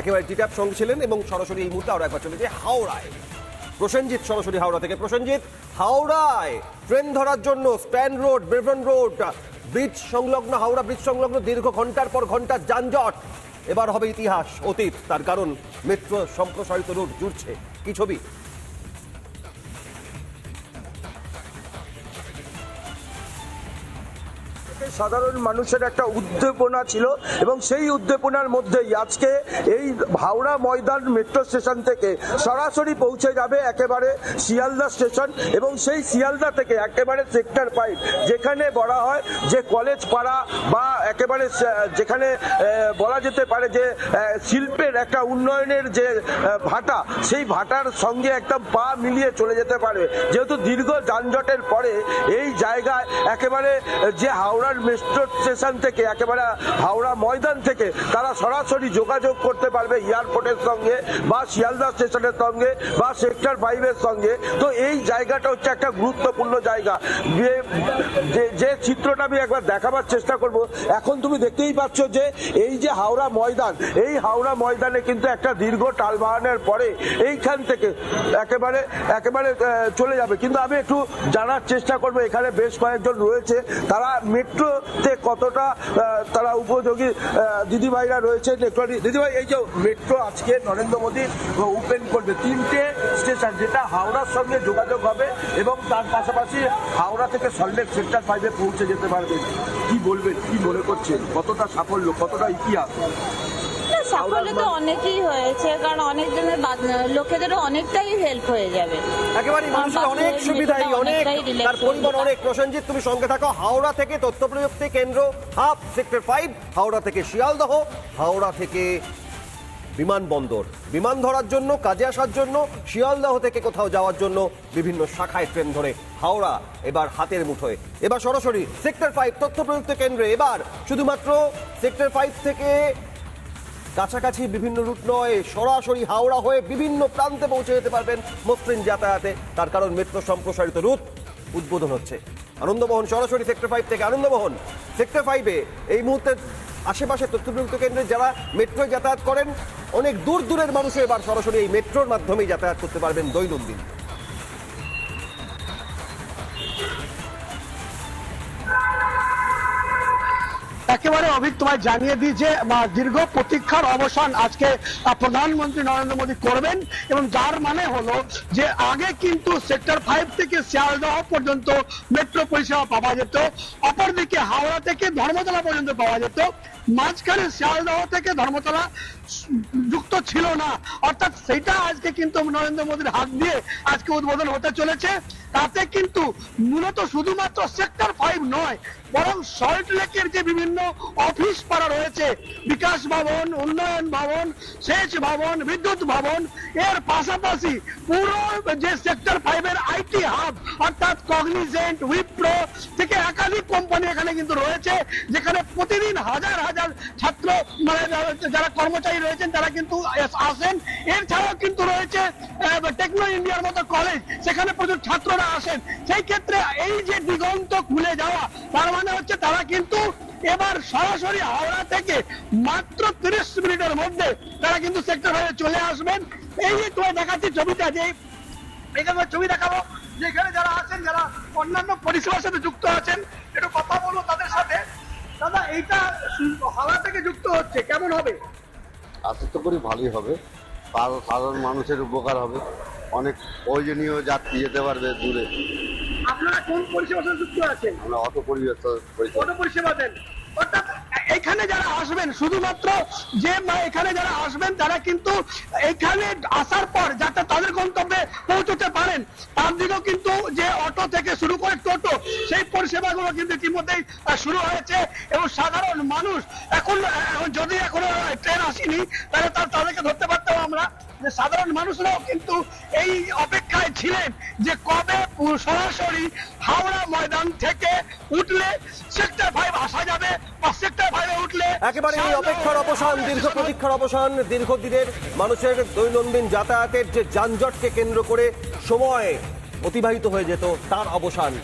একেবারে টিটাপ সঙ্গে ছিলেন এবং সরাসরি এই মুহূর্তে আরও একবার চলে যে হাওড়ায়। প্রসেনজিৎ সরাসরি হাওড়া থেকে। প্রসেনজিৎ, হাওড়ায় ট্রেন ধরার জন্য stand road, Brabourne road, bridge সংলগ্ন, হাওড়া ব্রিজ সংলগ্ন দীর্ঘ ঘণ্টার পর ঘণ্টার যানজট। এবার হবে ইতিহাস, অতীত, তার কারণ মেট্রো সম্প্রসারিত রোড জুড়ছে। কি ছবি? সাধারণ মানুষের একটা উদ্দীপনা ছিল এবং সেই উদ্দীপনার মধ্যেই আজকে এই হাওড়া ময়দান মেট্রো স্টেশন থেকে সরাসরি পৌঁছে যাবে একেবারে শিয়ালদা স্টেশন এবং সেই শিয়ালদা থেকে একেবারে সেক্টর ফাইভ যেখানে বলা হয় যে কলেজ পাড়া বা একেবারে যেখানে বলা যেতে পারে যে শিল্পের একটা উন্নয়নের যে ভাটা, সেই ভাটার সঙ্গে একদম পা মিলিয়ে চলে যেতে পারবে। যেহেতু দীর্ঘ যানজটের পরে এই জায়গায় একেবারে যে হাওড়ার মেট্রো স্টেশন থেকে, একেবারে হাওড়া ময়দান থেকে তারা সরাসরি যোগাযোগ করতে পারবে এয়ারপোর্টের সঙ্গে বা শিয়ালদা স্টেশনের সঙ্গে বা সেক্টর ফাইভের সঙ্গে। তো এই জায়গাটা হচ্ছে একটা গুরুত্বপূর্ণ জায়গা। যে- যে- চিত্রটা আমি একবার দেখাবার চেষ্টা করব। এখন তুমি দেখতেই পাচ্ছ যে এই যে হাওড়া ময়দান, এই হাওড়া ময়দানে কিন্তু একটা দীর্ঘ টালবাহানের পরে এইখান থেকে একেবারে একেবারে চলে যাবে। কিন্তু আমি একটু জানার চেষ্টা করব। এখানে বেশ কয়েকজন রয়েছে। তারা মেট্রোতে কতটা তারা উপযোগী দিদিভাইরা রয়েছে দিদিভাই, এই যে মেট্রো আজকে নরেন্দ্র মোদী ওপেন করবে, তিনটে স্টেশন যেটা হাওড়ার সঙ্গে যোগাযোগ হবে এবং তার পাশাপাশি হাওড়া থেকে সল্টলেক সেক্টর ফাইভে পৌঁছে যেতে পারবে। কি বলবেন, কি মনে করছেন? কতটা সাফল্য, কতটা ইতিহাস? সাফল্য তো অনেকই হয়েছে কারণ অনেকজনের লোকেদেরও অনেকটাই হেল্প হয়ে যাবে। একেবারে মানুষের অনেক ওই সুবিধাই অনেক তার পরিমাণ অনেক। প্রসেনজিৎ তুমি সঙ্গে থাকো। হাওড়া থেকে তথ্য প্রযুক্তি কেন্দ্র হাফ সেক্টর ফাইভ হাওড়া থেকে শিয়ালদহ হাওড়া থেকে বিমানবন্দর। বিমান ধরার জন্য কাজে আসার জন্য শিয়ালদহ থেকে কোথাও যাওয়ার জন্য বিভিন্ন শাখায় ট্রেন ধরে হাওড়া এবার হাতের মুঠোয়। এবার সরাসরি সেক্টর ফাইভ তথ্য প্রযুক্তি কেন্দ্রে। এবার শুধুমাত্র সেক্টর ফাইভ থেকে কাছাকাছি বিভিন্ন রুট নয়, সরাসরি হাওড়া হয়ে বিভিন্ন প্রান্তে পৌঁছে যেতে পারবেন মসৃণ যাতায়াতে। তার কারণ মেট্রো সম্প্রসারিত রুট উদ্বোধন হচ্ছে। আনন্দমোহন সরাসরি সেক্টর ফাইভ থেকে। আনন্দমোহন, সেক্টর ফাইভে এই মুহূর্তে আশেপাশে তথ্য প্রযুক্তি কেন্দ্রে যারা মেট্রো যাতায়াত করেন, অনেক দূর দূরের মানুষও এবার সরাসরি এই মেট্রোর মাধ্যমেই যাতায়াত করতে পারবেন দৈনন্দিন। একেবারে অভিক তোমায় জানিয়ে দিই যে দীর্ঘ প্রতীক্ষার অবসান আজকে প্রধানমন্ত্রী নরেন্দ্র মোদী করবেন এবং যার মানে হলো যে আগে কিন্তু সেক্টর ফাইভ থেকে শিয়ালদহ পর্যন্ত মেট্রো পরিষেবা পাওয়া যেত, অপরদিকে হাওড়া থেকে ধর্মতলা পর্যন্ত পাওয়া যেত, মাঝখানে শিয়ালদহ থেকে ধর্মতলা যুক্ত ছিল না। অর্থাৎ সেটা আজকে কিন্তু নরেন্দ্র মোদীর হাত দিয়ে আজকে উদ্বোধন হতে চলেছে। তাতে কিন্তু মূলত শুধুমাত্র সেক্টর ফাইভ নয়, বরং সল্ট লেকের যে বিভিন্ন অফিস পাড়া রয়েছে, বিকাশ ভবন, উন্নয়ন ভবন, সেচ ভবন, বিদ্যুৎ ভবন, এর পাশাপাশি পুরো যে সেক্টর ফাইভের আইটি হাব অর্থাৎ কগনিজেন্ট উইপ্রো থেকে একাধিক কোম্পানি এখানে কিন্তু রয়েছে, যেখানে প্রতিদিন হাজার হাজার ছাত্র মানে যারা- কর্মচারী রয়েছেন, তারা কিন্তু আসেন। এছাড়াও কিন্তু রয়েছে টেকনো ইন্ডিয়ার মতো কলেজ সেখানে প্রচুর ছাত্ররা আসেন, সেই ক্ষেত্রে এই যে দিগন্ত খুলে যাওয়া, তার মানে হচ্ছে তারা কিন্তু এবার সরাসরি হাওড়া থেকে মাত্র তিরিশ মিনিটের মধ্যে তারা কিন্তু সেক্টর হয়ে চলে আসবেন। এই যে তোমায় দেখাচ্ছি ছবিটা, যে এখানে ছবি দেখাবো, যেখানে যারা আছেন, যারা অন্যান্য পরিষেবার সাথে যুক্ত আছেন, একটু কথা বলব তাদের সাথে। দাদা, এইটা হাওড়া থেকে যুক্ত হচ্ছে, কেমন হবে? আশা তো করি ভালোই হবে। সাধারণ মানুষের উপকার হবে। অনেক প্রয়োজনীয় যাত্রী যেতে পারবে দূরে। আপনারা কোন পরিষেবা সাথে যুক্ত আছেন? আমরা অটো পরিবেশ পরিষেবা অটো পরিষেবা দেন। অর্থাৎ এখানে যারা আসবেন, শুধুমাত্র যে এখানে যারা আসবেন, তারা কিন্তু এখানে আসার পর যাতে তাদের গন্তব্যে পৌঁছতে পারেন। তার দিকেও কিন্তু যে অটো থেকে শুরু করে টোটো, সেই পরিষেবাগুলো কিন্তু ইতিমধ্যেই শুরু হয়েছে এবং সাধারণ মানুষ এখন যদি এখনও ট্রেন আসেনি, তাহলে তাদেরকে ধরতে পারতাম আমরা। যে সাধারণ মানুষরাও কিন্তু এই অপেক্ষায় ছিলেন যে কবে সরাসরি হাওড়া ময়দান থেকে উঠলে সেক্টর ফাইভ আসা যাবে বা সেক্টর ফাইভে উঠলে একেবারে এই অপেক্ষার অবসান দীর্ঘ প্রতীক্ষার অবসান দীর্ঘদিনের মানুষের দৈনন্দিন যাতায়াতের যে যানজটকে কেন্দ্র করে সময় অতিবাহিত হয়ে যেত তার অবসান।